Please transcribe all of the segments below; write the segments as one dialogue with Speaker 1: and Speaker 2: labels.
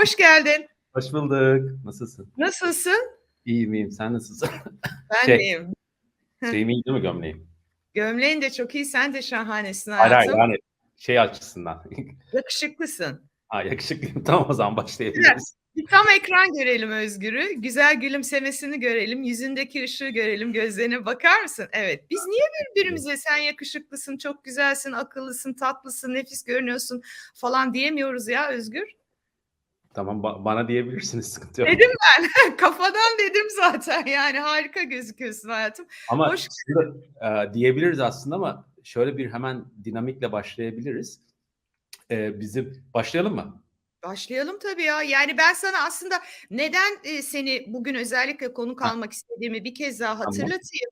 Speaker 1: Hoş geldin.
Speaker 2: Hoş bulduk. Nasılsın?
Speaker 1: Nasılsın?
Speaker 2: İyiyim iyiyim. Sen nasılsın?
Speaker 1: Ben
Speaker 2: Şey-
Speaker 1: deyim.
Speaker 2: Şeyim iyi değil mi gömleğim?
Speaker 1: Gömleğin de çok iyi. Sen de şahanesin
Speaker 2: Hayır hayır
Speaker 1: hayatım.
Speaker 2: yani şey açısından.
Speaker 1: Yakışıklısın.
Speaker 2: ha yakışıklıyım. Tamam o zaman başlayabiliriz.
Speaker 1: Bir tam ekran görelim Özgür'ü. Güzel gülümsemesini görelim. Yüzündeki ışığı görelim. Gözlerine bakar mısın? Evet. Biz niye birbirimize sen yakışıklısın, çok güzelsin, akıllısın, tatlısın, nefis görünüyorsun falan diyemiyoruz ya Özgür?
Speaker 2: Tamam ba- bana diyebilirsiniz sıkıntı yok.
Speaker 1: Dedim Kafadan dedim zaten yani harika gözüküyorsun hayatım.
Speaker 2: Ama
Speaker 1: hoş-
Speaker 2: şurada, e, diyebiliriz aslında ama şöyle bir hemen dinamikle başlayabiliriz. E, bizim başlayalım mı?
Speaker 1: Başlayalım tabii ya. Yani ben sana aslında neden e, seni bugün özellikle konuk almak istediğimi bir kez daha hatırlatayım.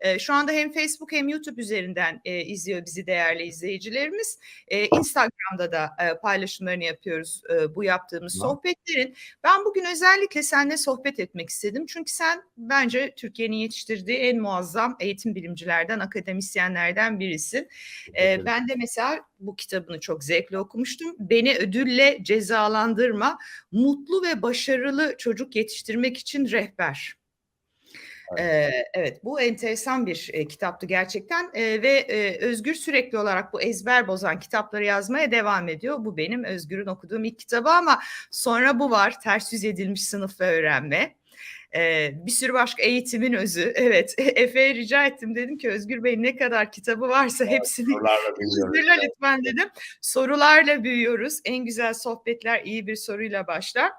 Speaker 1: E, şu anda hem Facebook hem YouTube üzerinden e, izliyor bizi değerli izleyicilerimiz. E, Instagram'da da e, paylaşımlarını yapıyoruz e, bu yaptığımız
Speaker 2: Tamam.
Speaker 1: sohbetlerin. Ben bugün özellikle seninle sohbet etmek istedim. Çünkü sen bence Türkiye'nin yetiştirdiği en muazzam eğitim bilimcilerden, akademisyenlerden birisin. Ben de mesela bu kitabını çok zevkle okumuştum. Beni ödülle cezalandırma, mutlu ve başarılı çocuk yetiştirmek için rehber. Ee, evet bu enteresan bir e, kitaptı gerçekten Ee, ve e, Özgür sürekli olarak bu ezber bozan kitapları yazmaya devam ediyor. Bu benim Özgür'ün okuduğum ilk kitabı ama sonra bu var ters yüz edilmiş sınıf ve öğrenme. Ee, bir sürü başka eğitimin özü. Evet Efe'ye rica ettim dedim ki Özgür Bey ne kadar kitabı varsa hepsini
Speaker 2: Sorularla bilmiyorum.
Speaker 1: Hazırla lütfen dedim. Sorularla büyüyoruz. En güzel sohbetler iyi bir soruyla başlar.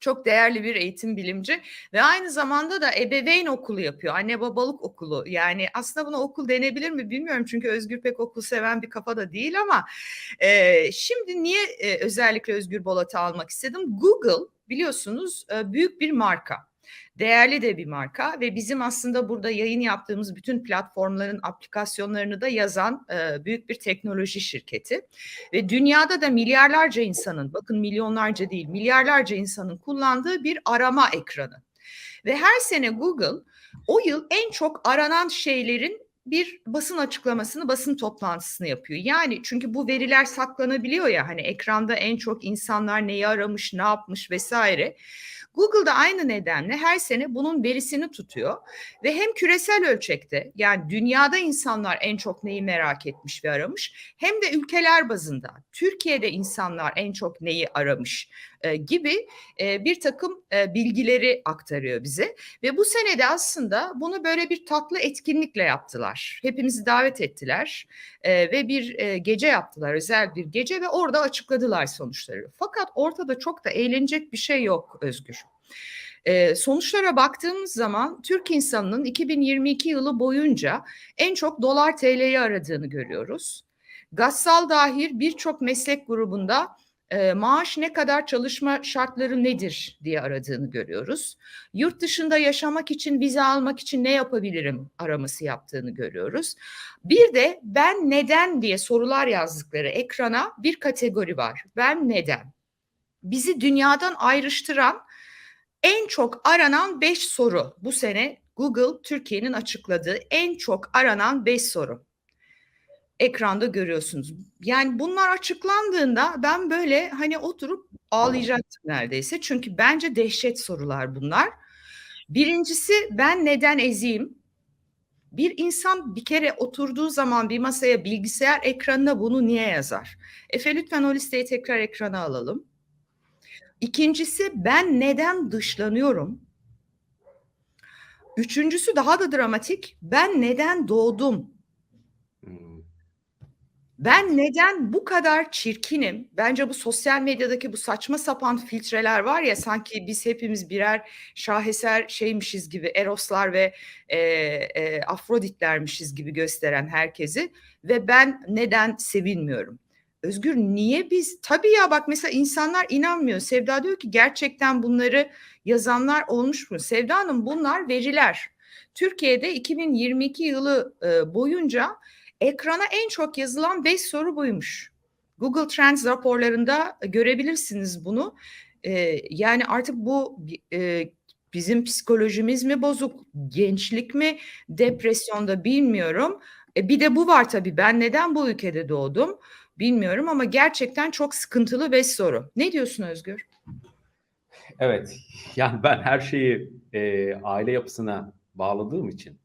Speaker 1: Çok değerli bir eğitim bilimci ve aynı zamanda da ebeveyn okulu yapıyor. Anne babalık okulu. Yani aslında buna okul denebilir mi bilmiyorum. Çünkü Özgür pek okul seven bir kafa da değil ama e, şimdi niye e, özellikle Özgür Bolat'ı almak istedim? Google biliyorsunuz e, büyük bir marka. Değerli de bir marka ve bizim aslında burada yayın yaptığımız bütün platformların aplikasyonlarını da yazan e, büyük bir teknoloji şirketi. Ve dünyada da milyarlarca insanın, bakın milyonlarca değil, milyarlarca insanın kullandığı bir arama ekranı. Ve her sene Google o yıl en çok aranan şeylerin bir basın açıklamasını, basın toplantısını yapıyor. Yani çünkü bu veriler saklanabiliyor ya hani ekranda en çok insanlar neyi aramış, ne yapmış vesaire. Google da aynı nedenle her sene bunun verisini tutuyor ve hem küresel ölçekte yani dünyada insanlar en çok neyi merak etmiş ve aramış hem de ülkeler bazında Türkiye'de insanlar en çok neyi aramış e, gibi e, bir takım e, bilgileri aktarıyor bize ve bu senede aslında bunu böyle bir tatlı etkinlikle yaptılar. Hepimizi davet ettiler ve bir gece yaptılar özel bir gece ve orada açıkladılar sonuçları. Fakat ortada çok da eğlenecek bir şey yok Özgür. Sonuçlara baktığımız zaman Türk insanının 2022 yılı boyunca en çok dolar TL'yi aradığını görüyoruz. Gassal dahil birçok meslek grubunda e, maaş ne kadar çalışma şartları nedir diye aradığını görüyoruz. Yurt dışında yaşamak için vize almak için ne yapabilirim araması yaptığını görüyoruz. Bir de ben neden diye sorular yazdıkları ekrana bir kategori var. Ben neden? Bizi dünyadan ayrıştıran en çok aranan 5 soru bu sene Google Türkiye'nin açıkladığı en çok aranan 5 soru. Ekranda görüyorsunuz. Yani bunlar açıklandığında ben böyle hani oturup ağlayacaktım neredeyse. Çünkü bence dehşet sorular bunlar. Birincisi ben neden eziyim? Bir insan bir kere oturduğu zaman bir masaya bilgisayar ekranına bunu niye yazar? Efe lütfen o listeyi tekrar ekrana alalım. İkincisi ben neden dışlanıyorum? Üçüncüsü daha da dramatik. Ben neden doğdum? Ben neden bu kadar çirkinim? Bence bu sosyal medyadaki bu saçma sapan filtreler var ya sanki biz hepimiz birer şaheser şeymişiz gibi Eroslar ve e, e, Afroditlermişiz gibi gösteren herkesi ve ben neden sevinmiyorum? Özgür niye biz? Tabii ya bak mesela insanlar inanmıyor. Sevda diyor ki gerçekten bunları yazanlar olmuş mu? Sevda Hanım bunlar veriler. Türkiye'de 2022 yılı e, boyunca ekrana en çok yazılan 5 soru buymuş. Google Trends raporlarında görebilirsiniz bunu. E, yani artık bu e, bizim psikolojimiz mi bozuk, gençlik mi, depresyonda bilmiyorum. E, bir de bu var tabii ben neden bu ülkede doğdum? bilmiyorum ama gerçekten çok sıkıntılı beş soru. Ne diyorsun Özgür?
Speaker 2: Evet, yani ben her şeyi e, aile yapısına bağladığım için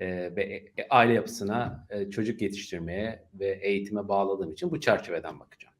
Speaker 2: e, ve aile yapısına e, çocuk yetiştirmeye ve eğitime bağladığım için bu çerçeveden bakacağım.